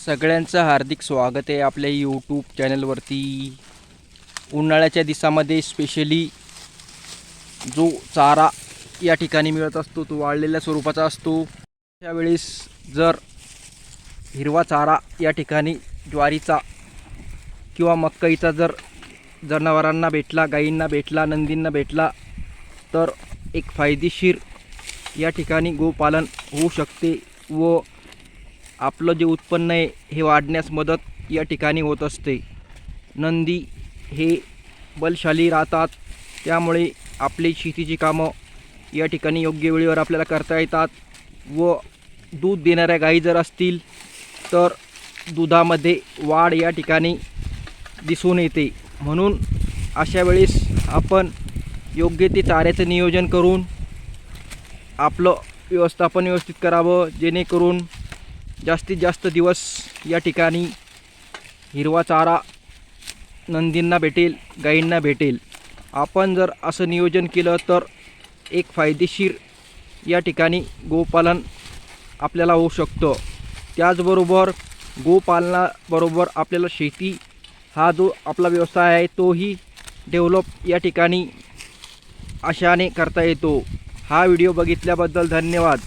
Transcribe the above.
सगळ्यांचं हार्दिक स्वागत आहे आपल्या यूट्यूब चॅनलवरती उन्हाळ्याच्या दिवसामध्ये स्पेशली जो चारा या ठिकाणी मिळत असतो तो वाळलेल्या स्वरूपाचा असतो. त्यावेळेस जर हिरवा चारा या ठिकाणी ज्वारीचा किंवा मकईचा जर जनावरांना भेटला गायींना भेटला नंदींना भेटला तर एक फायदेशीर या ठिकाणी गोपालन होऊ शकते व आपलं जे उत्पन्न आहे हे वाढण्यास मदत या ठिकाणी होत असते. नंदी हे बलशाली राहतात. त्यामुळे आपली शेतीची कामं या ठिकाणी योग्य वेळेवर आपल्याला करता येतात व दूध देणाऱ्या गायी जर असतील तर दुधामध्ये वाढ या ठिकाणी दिसून येते. म्हणून अशा वेळेस आपण योग्य ते चाऱ्याचं नियोजन करून आपलं व्यवस्थापन व्यवस्थित करावं जेणेकरून जास्तीत जास्त दिवस या ठिकाणी हिरवा चारा नंदींना भेटेल गाईंना भेटेल. आपण जर असं नियोजन केलं तर एक फायदेशीर या ठिकाणी गोपालन आपल्याला होऊ शकतं. त्याचबरोबर गोपालनाबरोबर आपल्याला शेती हा जो आपला व्यवसाय आहे तोही डेव्हलप या ठिकाणी अशाने करता येतो. हा व्हिडिओ बघितल्याबद्दल धन्यवाद.